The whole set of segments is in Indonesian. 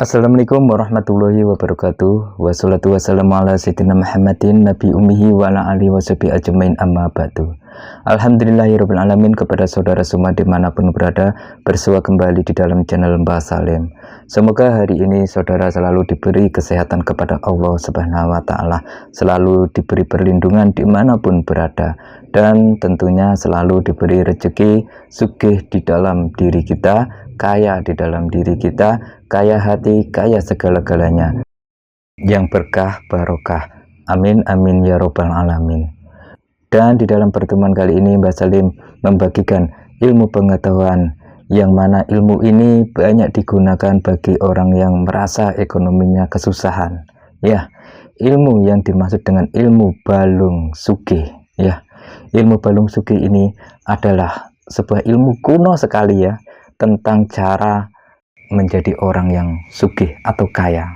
Assalamualaikum warahmatullahi wabarakatuh. Wassalatu wassalamu ala sayyidina Muhammadin Nabi umihi wa ala alihi wa amma ba'du Alhamdulillahirrahmanirrahim kepada saudara semua di mana pun berada Bersua kembali di dalam channel Mbah Salim Semoga hari ini saudara selalu diberi kesehatan kepada Allah subhanahu wa ta'ala Selalu diberi perlindungan di mana pun berada Dan tentunya selalu diberi rezeki sugih di dalam diri kita Kaya di dalam diri kita kaya hati, kaya segala-galanya, yang berkah barokah. Amin, amin, ya robbal alamin. Dan di dalam pertemuan kali ini Mbak Salim membagikan ilmu pengetahuan yang mana ilmu ini banyak digunakan bagi orang yang merasa ekonominya kesusahan. Ya, ilmu yang dimaksud dengan ilmu balung suki. Ya, ilmu balung suki ini adalah sebuah ilmu kuno sekali ya tentang cara menjadi orang yang sugih atau kaya.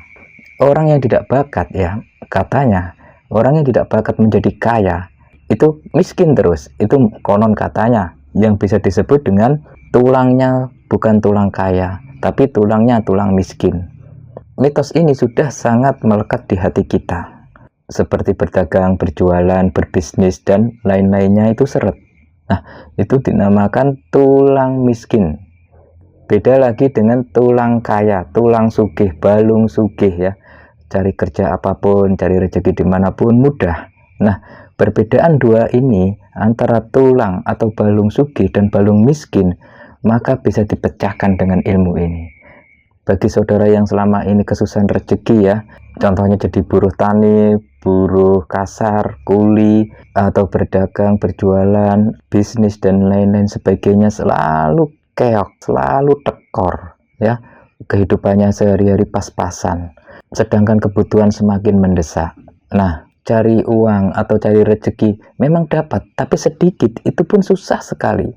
Orang yang tidak bakat ya, katanya orang yang tidak bakat menjadi kaya itu miskin terus. Itu konon katanya yang bisa disebut dengan tulangnya bukan tulang kaya, tapi tulangnya tulang miskin. Mitos ini sudah sangat melekat di hati kita. Seperti berdagang, berjualan, berbisnis, dan lain-lainnya itu seret. Nah, itu dinamakan tulang miskin Beda lagi dengan tulang kaya, tulang sugih, balung sugih ya. Cari kerja apa pun, cari rezeki di mana pun mudah. Nah, perbedaan dua ini antara tulang atau balung sugih dan balung miskin, maka bisa dipecahkan dengan ilmu ini. Bagi saudara yang selama ini kesusahan rezeki ya, contohnya jadi buruh tani, buruh kasar, kuli, atau berdagang, berjualan, bisnis, dan lain-lain sebagainya selalu keok, selalu tekor, ya. Kehidupannya sehari-hari pas-pasan. Sedangkan kebutuhan semakin mendesak. Nah, cari uang atau cari rezeki memang dapat, tapi sedikit, itu pun susah sekali.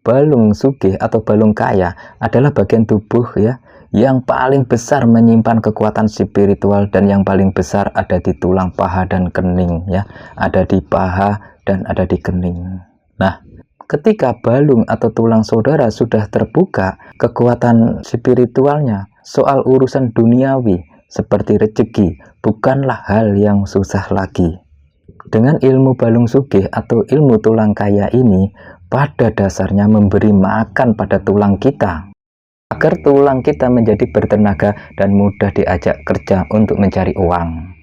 Balung sugih atau balung kaya adalah bagian tubuh ya yang paling besar menyimpan kekuatan spiritual dan yang paling besar ada di tulang paha dan kening ya ada di paha dan ada di kening nah Ketika balung atau tulang saudara sudah terbuka, kekuatan spiritualnya soal urusan duniawi seperti rezeki bukanlah hal yang susah lagi. Dengan ilmu balung sugih atau ilmu tulang kaya ini, pada dasarnya memberi makan pada tulang kita agar tulang kita menjadi bertenaga dan mudah diajak kerja untuk mencari uang.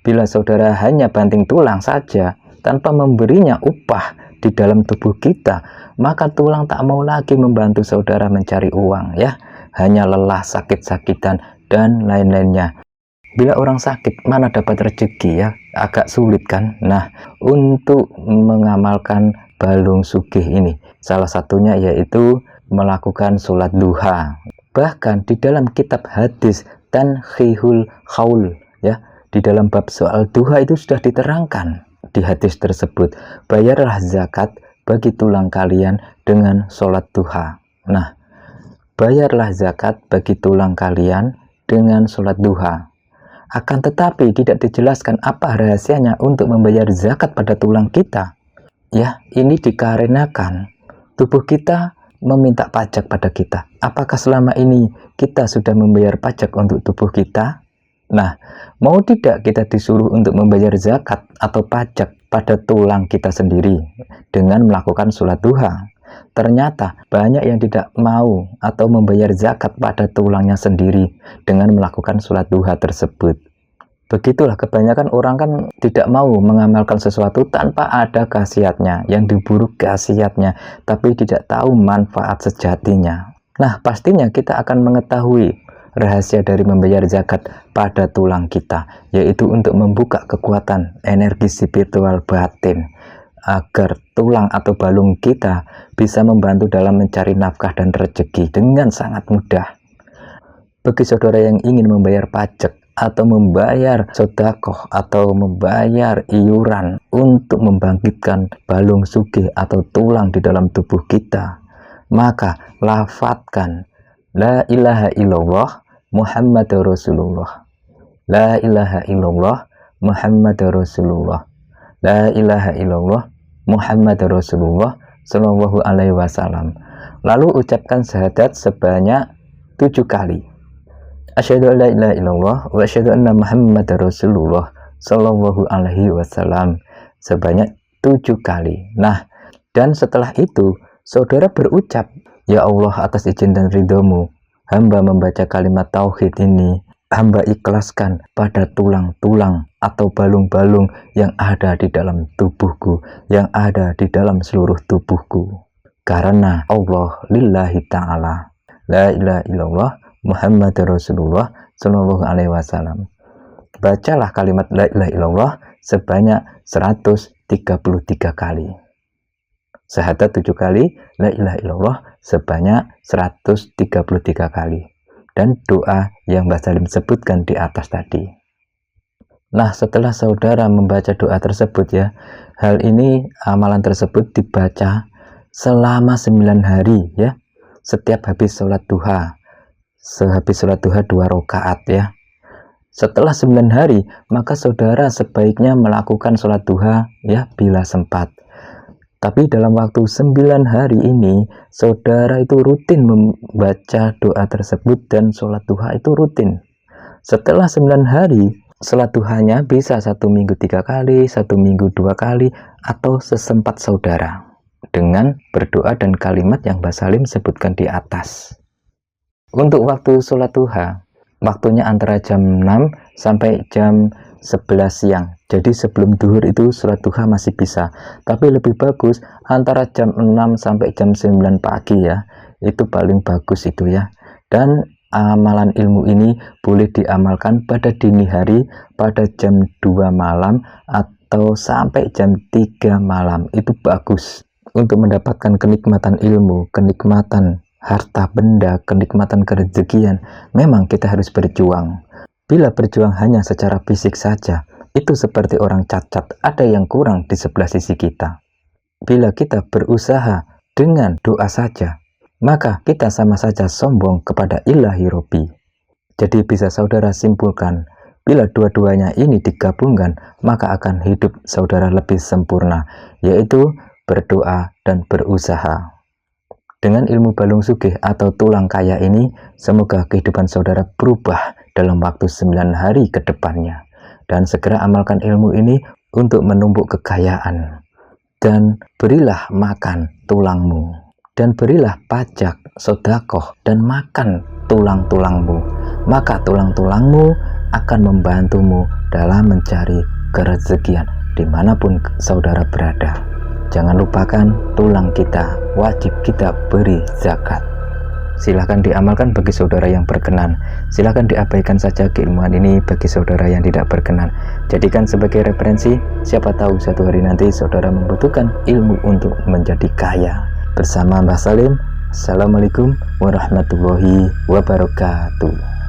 Bila saudara hanya banting tulang saja tanpa memberinya upah di dalam tubuh kita, maka tulang tak mau lagi membantu saudara mencari uang ya, hanya lelah, sakit-sakitan dan lain-lainnya. Bila orang sakit, mana dapat rezeki ya? Agak sulit kan? Nah, untuk mengamalkan balung sugih ini, salah satunya yaitu melakukan sholat duha. Bahkan di dalam kitab hadis dan khihul haul ya, di dalam bab soal duha itu sudah diterangkan di hadis tersebut, bayarlah zakat bagi tulang kalian dengan sholat duha. Nah, bayarlah zakat bagi tulang kalian dengan sholat duha. Akan tetapi tidak dijelaskan apa rahasianya untuk membayar zakat pada tulang kita. Ya, ini dikarenakan tubuh kita meminta pajak pada kita. Apakah selama ini kita sudah membayar pajak untuk tubuh kita? Nah, mau tidak kita disuruh untuk membayar zakat atau pajak pada tulang kita sendiri dengan melakukan sholat duha? Ternyata banyak yang tidak mau atau membayar zakat pada tulangnya sendiri dengan melakukan sholat duha tersebut. Begitulah kebanyakan orang kan tidak mau mengamalkan sesuatu tanpa ada khasiatnya, yang diburuk khasiatnya, tapi tidak tahu manfaat sejatinya. Nah, pastinya kita akan mengetahui rahasia dari membayar zakat pada tulang kita, yaitu untuk membuka kekuatan energi spiritual batin agar tulang atau balung kita bisa membantu dalam mencari nafkah dan rezeki dengan sangat mudah. Bagi saudara yang ingin membayar pajak atau membayar sodakoh atau membayar iuran untuk membangkitkan balung sugih atau tulang di dalam tubuh kita, maka lafatkan La ilaha illallah Muhammad Rasulullah. La ilaha illallah Muhammad Rasulullah. La ilaha illallah Muhammad Rasulullah Sallallahu alaihi wasallam. Lalu ucapkan syahadat sebanyak tujuh kali. Asyhadu an la ilaha illallah wa asyhadu anna Muhammadar Rasulullah sallallahu alaihi wasallam sebanyak tujuh kali. Nah, dan setelah itu saudara berucap, Ya Allah atas izin dan ridhomu, hamba membaca kalimat tauhid ini, hamba ikhlaskan pada tulang-tulang atau balung-balung yang ada di dalam tubuhku, yang ada di dalam seluruh tubuhku. Karena Allah lillahi ta'ala. La ilaha illallah Muhammad Rasulullah Shallallahu Alaihi Wasallam. Bacalah kalimat La ilaha illallah sebanyak 133 kali. Syahadat 7 kali, La ilaha illallah sebanyak 133 kali. Dan doa yang Mbak Salim sebutkan di atas tadi. Nah, setelah saudara membaca doa tersebut ya, hal ini amalan tersebut dibaca selama 9 hari ya, setiap habis sholat duha sehabis sholat duha dua rakaat ya. Setelah sembilan hari, maka saudara sebaiknya melakukan sholat duha ya bila sempat. Tapi dalam waktu sembilan hari ini, saudara itu rutin membaca doa tersebut dan sholat duha itu rutin. Setelah sembilan hari, sholat duhanya bisa satu minggu tiga kali, satu minggu dua kali, atau sesempat saudara. Dengan berdoa dan kalimat yang Mbak Salim sebutkan di atas. Untuk waktu sholat duha, waktunya antara jam 6 sampai jam 11 siang. Jadi sebelum duhur itu sholat duha masih bisa. Tapi lebih bagus antara jam 6 sampai jam 9 pagi ya. Itu paling bagus itu ya. Dan amalan ilmu ini boleh diamalkan pada dini hari pada jam 2 malam atau sampai jam 3 malam. Itu bagus untuk mendapatkan kenikmatan ilmu, kenikmatan harta benda, kenikmatan kerezekian, memang kita harus berjuang. Bila berjuang hanya secara fisik saja, itu seperti orang cacat, ada yang kurang di sebelah sisi kita. Bila kita berusaha dengan doa saja, maka kita sama saja sombong kepada ilahi Robi. Jadi bisa saudara simpulkan, bila dua-duanya ini digabungkan, maka akan hidup saudara lebih sempurna, yaitu berdoa dan berusaha. Dengan ilmu balung sugih atau tulang kaya ini, semoga kehidupan saudara berubah dalam waktu 9 hari ke depannya. Dan segera amalkan ilmu ini untuk menumbuk kekayaan. Dan berilah makan tulangmu. Dan berilah pajak, sodakoh, dan makan tulang-tulangmu. Maka tulang-tulangmu akan membantumu dalam mencari kerezekian di mana pun saudara berada. Jangan lupakan tulang kita, wajib kita beri zakat. Silahkan diamalkan bagi saudara yang berkenan. Silahkan diabaikan saja keilmuan ini bagi saudara yang tidak berkenan. Jadikan sebagai referensi, siapa tahu satu hari nanti saudara membutuhkan ilmu untuk menjadi kaya. Bersama Mbah Salim, Assalamualaikum warahmatullahi wabarakatuh.